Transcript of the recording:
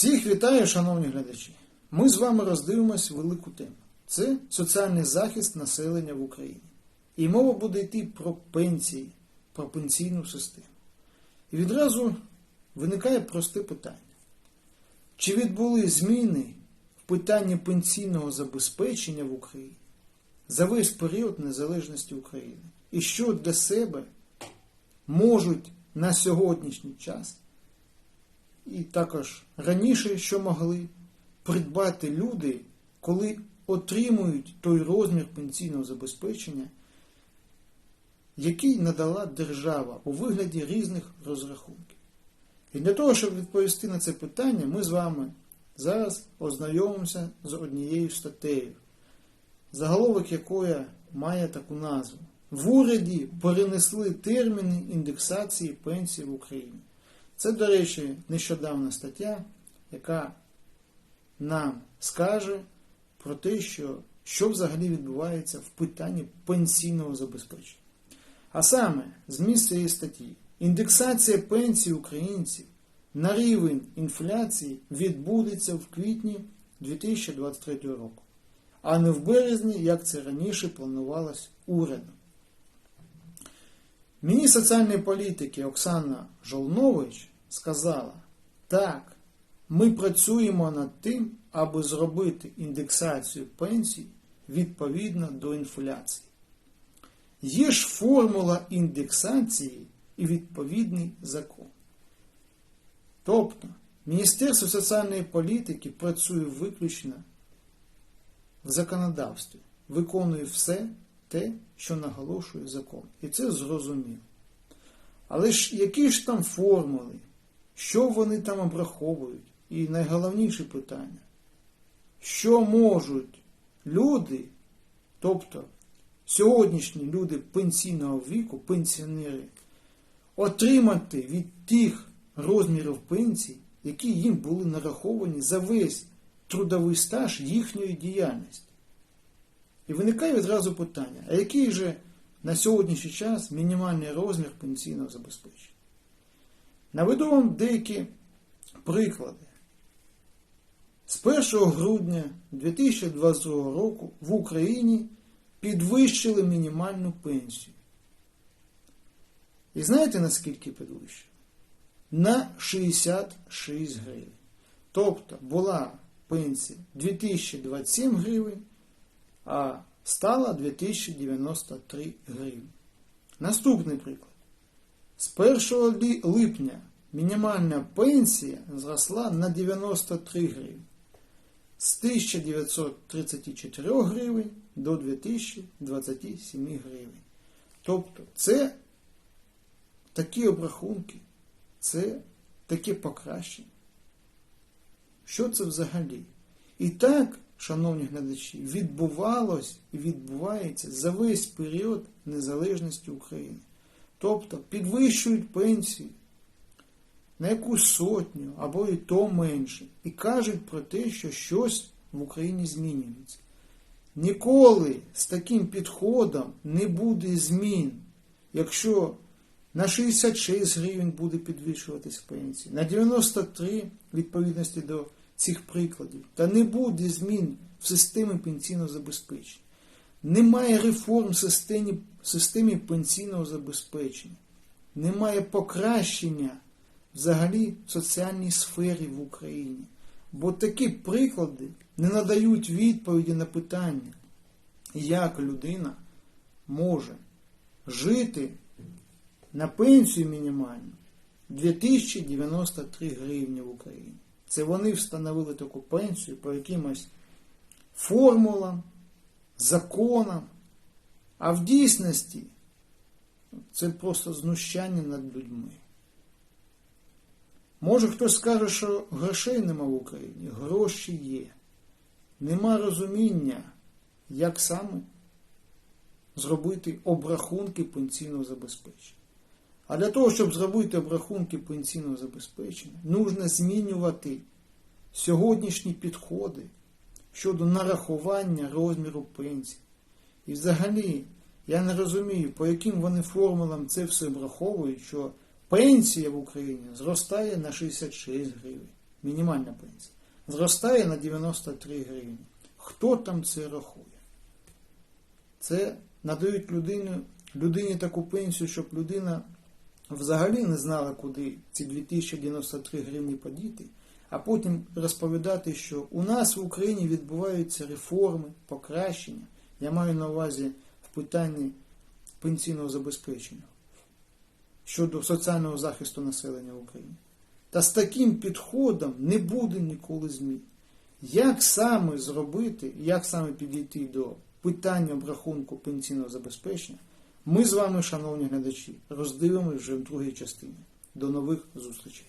Всіх вітаю, шановні глядачі. Ми з вами роздивимось велику тему. Це соціальний захист населення в Україні. І мова буде йти про пенсії, про пенсійну систему. І відразу виникає просте питання: чи відбули зміни в питанні пенсійного забезпечення в Україні за весь період незалежності України? І що для себе можуть на сьогоднішній час і також раніше, що могли придбати люди, коли отримують той розмір пенсійного забезпечення, який надала держава у вигляді різних розрахунків. І для того, щоб відповісти на це питання, ми з вами зараз ознайомимося з однією статтею, заголовок якої має таку назву. В уряді перенесли терміни індексації пенсій в Україні. Це, до речі, нещодавна стаття, яка нам скаже про те, що, що взагалі відбувається в питанні пенсійного забезпечення. А саме, зміст цієї статті, індексація пенсій українців на рівень інфляції відбудеться в квітні 2023 року, а не в березні, як це раніше планувалось урядом. Міністр соціальної політики Оксана Жолнович сказала, так, ми працюємо над тим, аби зробити індексацію пенсій відповідно до інфляції. Є ж формула індексації і відповідний закон. Тобто, Міністерство соціальної політики працює виключно в законодавстві, виконує все те, що наголошує закон. І це зрозуміло. Але ж які ж там формули, що вони там обраховують? І найголовніше питання, що можуть люди, тобто сьогоднішні люди пенсійного віку, пенсіонери, отримати від тих розмірів пенсій, які їм були нараховані за весь трудовий стаж їхньої діяльності. І виникає відразу питання, а який же на сьогоднішній час мінімальний розмір пенсійного забезпечення? Наведу вам деякі приклади. З 1 грудня 2022 року в Україні підвищили мінімальну пенсію. І знаєте наскільки підвищили? На 66 гривень. Тобто була пенсія 2027 гривень, а стала 2093 гривні. Наступний приклад. З 1 липня мінімальна пенсія зросла на 93 гривні. З 1934 гривень до 2027 гривень. Тобто це такі обрахунки, це таке покращення. Що це взагалі? І так, шановні глядачі, відбувалось і відбувається за весь період незалежності України. Тобто підвищують пенсію на якусь сотню або і то менше, і кажуть про те, що щось в Україні змінюється. Ніколи з таким підходом не буде змін, якщо на 66 гривень буде підвищуватись пенсія, на 93 відповідності до цих прикладів, та не буде змін в системі пенсійного забезпечення. Немає реформ в системі, системі пенсійного забезпечення, немає покращення взагалі в соціальній сфері в Україні. Бо такі приклади не надають відповіді на питання, як людина може жити на пенсію мінімальну 2093 гривні в Україні. Це вони встановили таку пенсію по якимось формулам, законам, а в дійсності це просто знущання над людьми. Може хтось скаже, що грошей нема в Україні, гроші є. Нема розуміння, як саме зробити обрахунки пенсійного забезпечення. А для того, щоб зробити обрахунки пенсійного забезпечення, нужно змінювати сьогоднішні підходи щодо нарахування розміру пенсій. І взагалі, я не розумію, по яким вони формулам це все враховують, що пенсія в Україні зростає на 66 гривень. мінімальна пенсія, зростає на 93 гривні. Хто там це рахує? Це надають людині, людині таку пенсію, щоб людина взагалі не знала, куди ці 2093 гривні подіти, а потім розповідати, що у нас в Україні відбуваються реформи, покращення. Я маю на увазі в питанні пенсійного забезпечення щодо соціального захисту населення в Україні. Та з таким підходом не буде ніколи змін. Як саме зробити, як саме підійти до питання обрахунку пенсійного забезпечення, ми з вами, шановні глядачі, роздивимося вже в другій частині. До нових зустрічей.